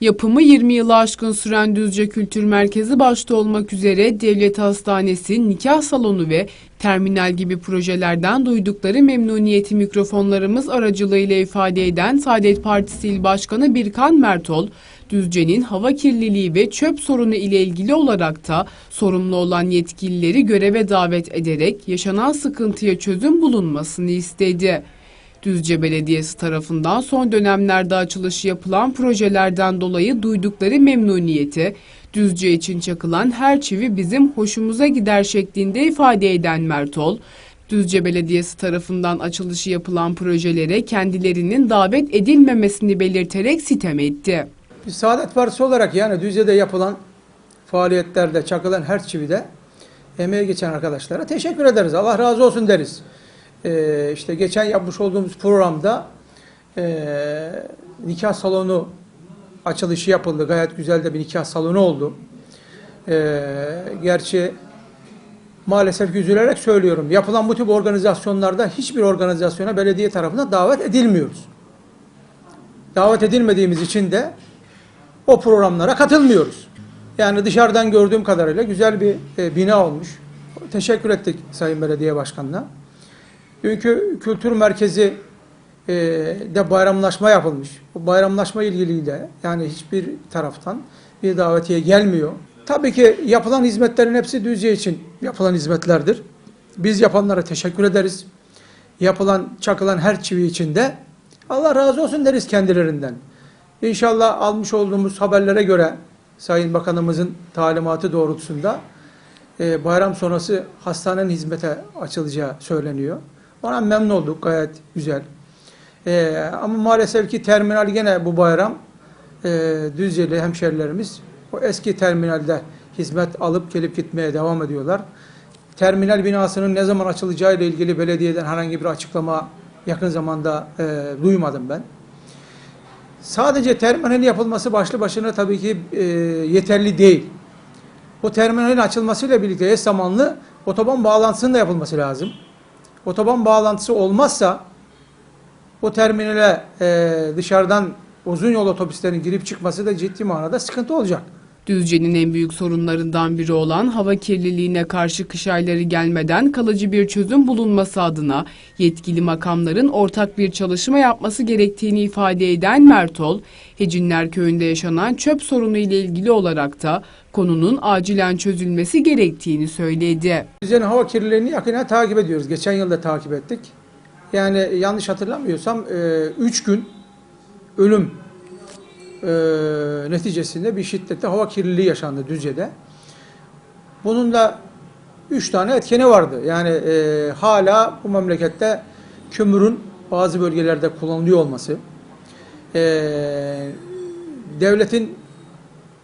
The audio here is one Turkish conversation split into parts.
Yapımı 20 yılı aşkın süren Düzce Kültür Merkezi başta olmak üzere Devlet Hastanesi, nikah salonu ve terminal gibi projelerden duydukları memnuniyeti mikrofonlarımız aracılığıyla ifade eden Saadet Partisi İl Başkanı Birkan Mertol, Düzce'nin hava kirliliği ve çöp sorunu ile ilgili olarak da sorumlu olan yetkilileri göreve davet ederek yaşanan sıkıntıya çözüm bulunmasını istedi. Düzce Belediyesi tarafından son dönemlerde açılışı yapılan projelerden dolayı duydukları memnuniyeti, Düzce için çakılan her çivi bizim hoşumuza gider şeklinde ifade eden Mertol, Düzce Belediyesi tarafından açılışı yapılan projelere kendilerinin davet edilmemesini belirterek sitem etti. Biz Saadet Partisi olarak yani Düzce'de yapılan faaliyetlerde çakılan her çivide emeği geçen arkadaşlara teşekkür ederiz. Allah razı olsun deriz. Ee, işte geçen yapmış olduğumuz programda ee, nikah salonu açılışı yapıldı. Gayet güzel de bir nikah salonu oldu. Ee, gerçi maalesef üzülerek söylüyorum. Yapılan bu tip organizasyonlarda hiçbir organizasyona belediye tarafından davet edilmiyoruz. Davet edilmediğimiz için de o programlara katılmıyoruz. Yani dışarıdan gördüğüm kadarıyla güzel bir e, bina olmuş. Teşekkür ettik Sayın Belediye Başkanı'na. Dünkü kültür merkezi e, de bayramlaşma yapılmış. Bu bayramlaşma ilgili de yani hiçbir taraftan bir davetiye gelmiyor. Tabii ki yapılan hizmetlerin hepsi Düzce için yapılan hizmetlerdir. Biz yapanlara teşekkür ederiz. Yapılan, çakılan her çivi için de Allah razı olsun deriz kendilerinden. İnşallah almış olduğumuz haberlere göre Sayın Bakanımızın talimatı doğrultusunda e, bayram sonrası hastanenin hizmete açılacağı söyleniyor. Ona memnun olduk gayet güzel. E, ama maalesef ki terminal gene bu bayram e, Düzceli hemşerilerimiz o eski terminalde hizmet alıp gelip gitmeye devam ediyorlar. Terminal binasının ne zaman açılacağı ile ilgili belediyeden herhangi bir açıklama yakın zamanda e, duymadım ben. Sadece terminalin yapılması başlı başına tabii ki e, yeterli değil. O terminalin açılmasıyla birlikte eş zamanlı otoban bağlantısının da yapılması lazım. Otoban bağlantısı olmazsa o terminale e, dışarıdan uzun yol otobüslerinin girip çıkması da ciddi manada sıkıntı olacak. Düzce'nin en büyük sorunlarından biri olan hava kirliliğine karşı kış ayları gelmeden kalıcı bir çözüm bulunması adına yetkili makamların ortak bir çalışma yapması gerektiğini ifade eden Mertol, Hecinler Köyü'nde yaşanan çöp sorunu ile ilgili olarak da konunun acilen çözülmesi gerektiğini söyledi. Düzenin hava kirliliğini yakından takip ediyoruz. Geçen yıl da takip ettik. Yani yanlış hatırlamıyorsam 3 gün ölüm e, neticesinde bir şiddetli hava kirliliği yaşandı Düzce'de. Bunun da 3 tane etkeni vardı. Yani e, hala bu memlekette kömürün bazı bölgelerde kullanılıyor olması, e, devletin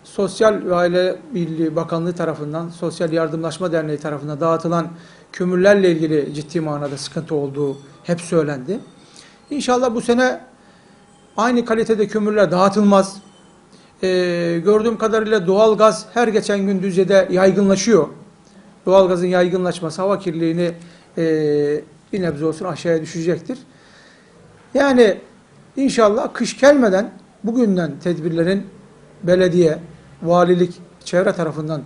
Sosyal ve Aile Birliği Bakanlığı tarafından, Sosyal Yardımlaşma Derneği tarafından dağıtılan kömürlerle ilgili ciddi manada sıkıntı olduğu hep söylendi. İnşallah bu sene aynı kalitede kömürler dağıtılmaz. Ee, gördüğüm kadarıyla doğal gaz her geçen gün Düzce'de yaygınlaşıyor. Doğal gazın yaygınlaşması hava kirliliğini e, bir nebze olsun aşağıya düşecektir. Yani inşallah kış gelmeden bugünden tedbirlerin belediye, valilik, çevre tarafından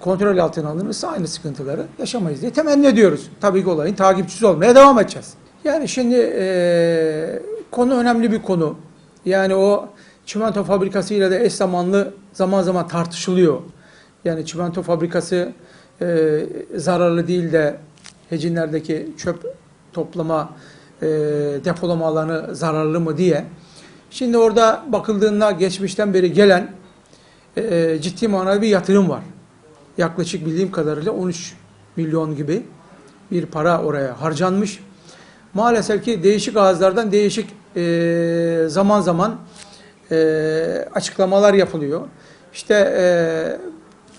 kontrol altına alınırsa aynı sıkıntıları yaşamayız diye temenni ediyoruz. Tabii ki olayın takipçisi olmaya devam edeceğiz. Yani şimdi e, konu önemli bir konu. Yani o çimento fabrikası ile de eş zamanlı zaman zaman tartışılıyor. Yani çimento fabrikası e, zararlı değil de hecinlerdeki çöp toplama, e, depolama alanı zararlı mı diye. Şimdi orada bakıldığında geçmişten beri gelen e, ciddi manada bir yatırım var. Yaklaşık bildiğim kadarıyla 13 milyon gibi bir para oraya harcanmış. Maalesef ki değişik ağızlardan değişik e, zaman zaman e, açıklamalar yapılıyor. İşte e,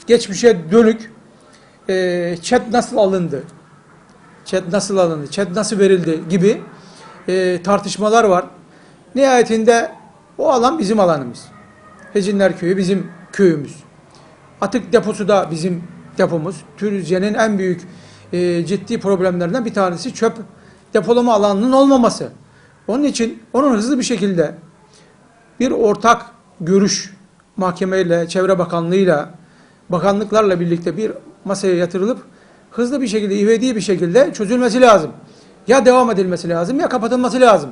geçmişe dönük e, chat nasıl alındı, chat nasıl alındı, chat nasıl verildi gibi e, tartışmalar var. Nihayetinde o alan bizim alanımız. Hecinler Köyü bizim köyümüz. Atık deposu da bizim depomuz. Türkiye'nin en büyük e, ciddi problemlerinden bir tanesi çöp depolama alanının olmaması. Onun için onun hızlı bir şekilde bir ortak görüş mahkemeyle, Çevre Bakanlığı'yla, bakanlıklarla birlikte bir masaya yatırılıp hızlı bir şekilde, ivedi bir şekilde çözülmesi lazım. Ya devam edilmesi lazım ya kapatılması lazım.